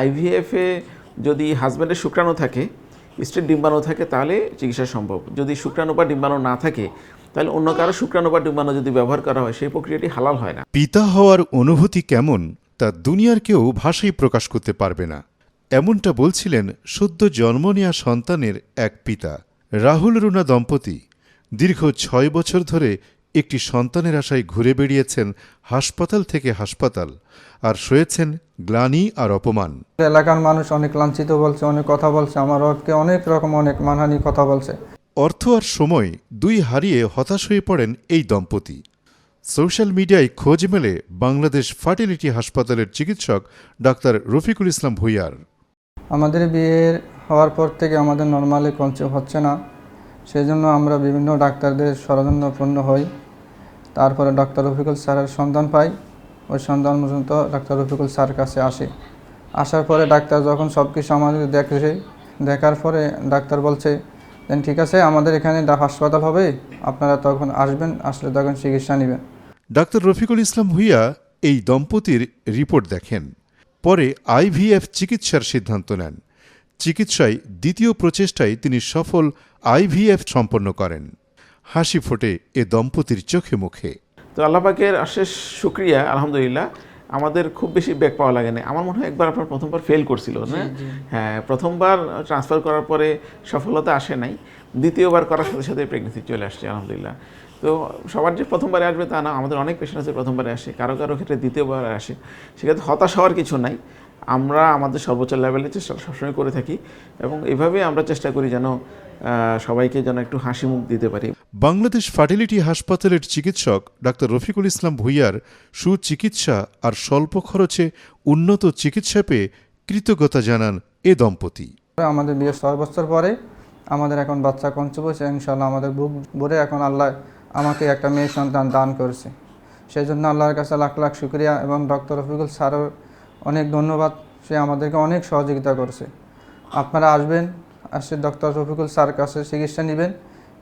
আইভিএফে যদি হাজব্যান্ডের শুক্রাণু থাকে, স্ত্রীর ডিম্বাণু থাকে, তাহলে চিকিৎসা সম্ভব। যদি শুক্রাণু বা ডিম্বাণু না থাকে, তাহলে অন্য কারও শুক্রাণু বা ডিম্বাণু যদি ব্যবহার করা হয়, সেই প্রক্রিয়াটি হালাল হয় না। পিতা হওয়ার অনুভূতি কেমন, তা দুনিয়ার কেউ ভাষায় প্রকাশ করতে পারবে না। এমনটা বলছিলেন সদ্য জন্ম নেয়া সন্তানের এক পিতা, রাহুল রুনা দম্পতি। দীর্ঘ ছয় বছর ধরে একটি সন্তানের আশায় ঘুরে বেড়িয়েছেন হাসপাতাল থেকে হাসপাতাল আর সয়েছেন গ্লানি আর অপমান। এলাকার মানুষ অনেক লাঞ্ছিত বলছে অনেক কথা বলছে আমার ওকে অনেক রকম অনেক মানহানি কথা বলছে। অর্থ আর সময় দুই হারিয়ে হতাশ হয়ে পড়েন এই দম্পতি। সোশ্যাল মিডিয়ায় খোঁজ মেলে বাংলাদেশ ফার্টিলিটি হাসপাতালের চিকিৎসক ডাক্তার রফিকুল ইসলাম ভুইয়ার। আমাদের বিয়ের হওয়ার পর থেকে আমাদের নর্মালি কনসেপ্ট হচ্ছে না সেই জন্য আমরা বিভিন্ন ডাক্তারদের শরণাপন্ন হই। তারপরে ডাক্তার রফিকুল স্যারের সন্ধান পাই। ওই সন্ধান পর্যন্ত ডাক্তার রফিকুল স্যার কাছে আসে। আসার পরে ডাক্তার যখন সব কিছু আমাদের দেখে, দেখার পরে ডাক্তার বলছে, দেন ঠিক আছে, আমাদের এখানে হাসপাতাল হবে, আপনারা তখন আসবেন, আসলে তখন চিকিৎসা নেবেন। ডাক্তার রফিকুল ইসলাম ভুইয়া এই দম্পতির রিপোর্ট দেখেন। পরে আইভিএফ চিকিৎসার সিদ্ধান্ত নেন। চিকিৎসায় দ্বিতীয় প্রচেষ্টায় তিনি সফল আইভিএফ সম্পন্ন করেন। হাসি ফোটে এ দম্পতির চোখে মুখে। তো আল্লাহ পাকের অশেষ শুক্রিয়া আলহামদুলিল্লাহ। আমাদের খুব বেশি ব্যাক পাওয়া লাগে না আমার মনে হয় একবার আপনার প্রথমবার ফেল করছিল না? হ্যাঁ প্রথমবার ট্রান্সফার করার পরে সফলতা আসে নাই। দ্বিতীয়বার করার সাথে সাথে প্রেগনেন্সি চলে আসছে আলহামদুলিল্লাহ। তো সবার যে প্রথমবারে আসবে তা না আমাদের অনেক পেশেন্ট আছে প্রথমবারে আসে কারও কারও ক্ষেত্রে দ্বিতীয়বার আসে। সেক্ষেত্রে হতাশ হওয়ার কিছু নাই। আমরা আমাদের সর্বোচ্চ লেভেলে চেষ্টা সবসময় করে থাকি এবং এভাবে আমরা চেষ্টা করি যেন সবাইকে যেন একটু হাসি মুখ দিতে পারি। বাংলাদেশ ফার্টিলিটি হাসপাতালের চিকিৎসক ডাক্তার রফিকুল ইসলাম ভুইয়ার সুচিকিৎসা আর স্বল্প খরচে উন্নত চিকিৎসা পেয়ে কৃতজ্ঞতা জানান এ দম্পতি। আমাদের বিয়ের ছয় বছর পরে আমাদের এখন বাচ্চা হয়েছে ইনশাল্লাহ আমাদের বুক ভরে এখন আল্লাহ আমাকে একটা মেয়ে সন্তান দান করেছে। সেই জন্য আল্লাহর কাছে লাখ লাখ শুক্রিয়া এবং ডক্টর রফিকুল স্যারও অনেক ধন্যবাদ, সে আমাদেরকে অনেক সহযোগিতা করছে। আপনারা আসবেন, আসে ডক্টর রফিকুল স্যার কাছে চিকিৎসা নেবেন।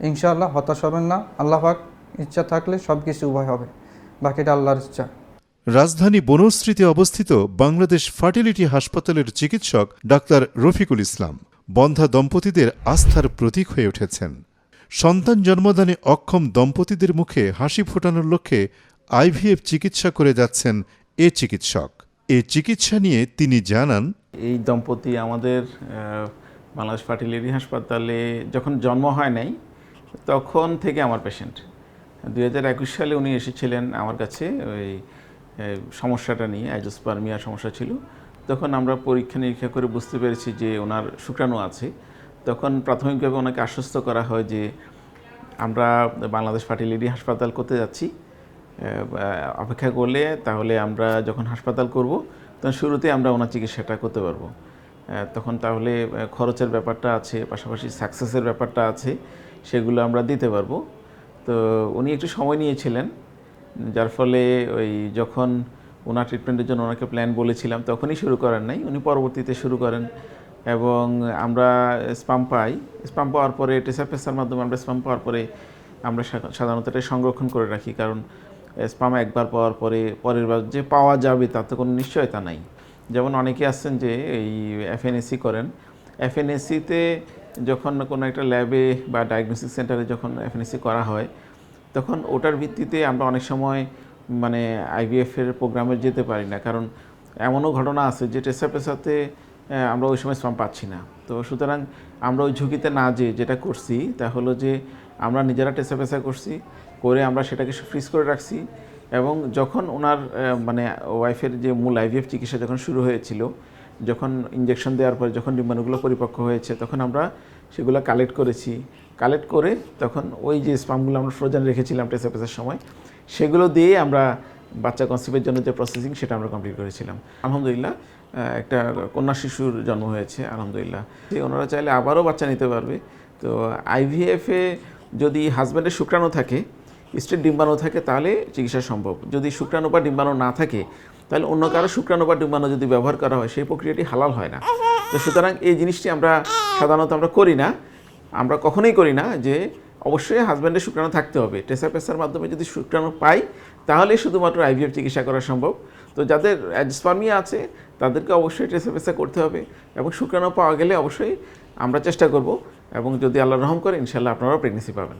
ইনশাআল্লাহ হতাশ হবেন না আল্লাহ পাক ইচ্ছা থাকলে সব কিছু উভয় হবে বাকিটা আল্লাহর ইচ্ছা। রাজধানী বনশ্রীতে অবস্থিত বাংলাদেশ ফার্টিলিটি হাসপাতালের চিকিৎসক ডাক্তার রফিকুল ইসলাম বন্ধা দম্পতিদের আস্থার প্রতীক হয়ে উঠেছেন। সন্তান জন্মদানে অক্ষম দম্পতিদের মুখে হাসি ফোটানোর লক্ষ্যে আইভিএফ চিকিৎসা করে যাচ্ছেন এ চিকিৎসক। এ চিকিৎসা নিয়ে তিনি জানান এই দম্পতি আমাদের বাংলাদেশ ফার্টিলিটি হাসপাতালে যখন জন্ম হয় নাই তখন থেকে আমার পেশেন্ট দুই হাজার একুশ সালে উনি এসেছিলেন আমার কাছে ওই সমস্যাটা নিয়ে অ্যাজোস্পার্মিয়ার সমস্যা ছিল। তখন আমরা পরীক্ষা নিরীক্ষা করে বুঝতে পেরেছি যে ওনার শুক্রাণু আছে। তখন প্রাথমিকভাবে ওনাকে আশ্বস্ত করা হয় যে আমরা বাংলাদেশ ফার্টিলিটি হাসপাতাল করতে যাচ্ছি। অপেক্ষা করলে তাহলে আমরা যখন হাসপাতাল করব, তখন শুরুতে আমরা ওনার চিকিৎসাটা করতে পারব। তখন তাহলে খরচের ব্যাপারটা আছে, পাশাপাশি সাকসেসের ব্যাপারটা আছে। সেগুলো আমরা দিতে পারব। তো উনি একটু সময় নিয়েছিলেন, যার ফলে ওই যখন ওনার ট্রিটমেন্টের জন্য ওনাকে প্ল্যান বলেছিলাম, তখনই শুরু করেন নাই, উনি পরবর্তীতে শুরু করেন। এবং আমরা স্পাম পাই। স্পাম পাওয়ার পরে টেসাপেসার মাধ্যমে আমরা স্পাম পাওয়ার পরে আমরা সাধারণত এটা সংরক্ষণ করে রাখি। কারণ স্পাম একবার পাওয়ার পরে, পরের বার যে পাওয়া যাবে তার তো কোনো নিশ্চয়তা নাই। যেমন অনেকে আছেন যে এই এফএনএসি করেন। এফএনএসসিতে যখন কোনো একটা ল্যাবে বা ডায়াগনস্টিক সেন্টারে যখন এফএনএসসি করা হয়, তখন ওটার ভিত্তিতে আমরা অনেক সময় মানে আইভিএফের প্রোগ্রামে যেতে পারি না। কারণ এমনও ঘটনা আছে যে টেসা পেশাতে আমরা ওই সময় শ্রম পাচ্ছি না। তো সুতরাং আমরা ওই ঝুঁকিতে না যে যেটা করছি, তা হলো যে আমরা নিজেরা টেসা পেশা করছি, করে আমরা সেটাকে ফ্রিজ করে রাখছি এবং যখন ওনার মানে ওয়াইফের যে মূল আইভিএফ চিকিৎসা যখন শুরু হয়েছিল, যখন ইঞ্জেকশন দেওয়ার পরে যখন ডিম্বাণুগুলো পরিপক্ক হয়েছে, তখন আমরা সেগুলো কালেক্ট করেছি। কালেক্ট করে তখন ওই যে স্পামগুলো আমরা ফ্রোজেন রেখেছিলাম টেসাপেসের সময়, সেগুলো দিয়ে আমরা বাচ্চা কনসিপের জন্য যে প্রসেসিং সেটা আমরা কমপ্লিট করেছিলাম। আলহামদুলিল্লাহ একটা কন্যা শিশুর জন্ম হয়েছে, আলহামদুলিল্লাহ। ওনারা চাইলে আবারও বাচ্চা নিতে পারবে। তো আইভিএফে যদি হাজব্যান্ডের শুক্রাণু থাকে, স্ত্রীর ডিম্বাণু থাকে, তাহলে চিকিৎসা সম্ভব। যদি শুক্রাণু বা ডিম্বাণু না থাকে, তাহলে অন্য কারও শুক্রাণু বা ডিম্বাণু যদি ব্যবহার করা হয়, সেই প্রক্রিয়াটি হালাল হয় না। তো সুতরাং এই জিনিসটি আমরা সাধারণত আমরা করি না। আমরা কখনোই করি না যে অবশ্যই হাজব্যান্ডের শুক্রাণু থাকতে হবে। টেসা পেসার মাধ্যমে যদি শুক্রাণু পাই, তাহলে শুধুমাত্র আইভিএফ চিকিৎসা করা সম্ভব। তো যাদের অ্যাজস্পার্মিয়া আছে, তাদেরকে অবশ্যই ট্রেসেপেসা করতে হবে এবং শুক্রাণু পাওয়া গেলে অবশ্যই আমরা চেষ্টা করব এবং যদি আল্লাহ রহম করে ইনশাল্লাহ আপনারাও প্রেগনেন্সি পাবেন।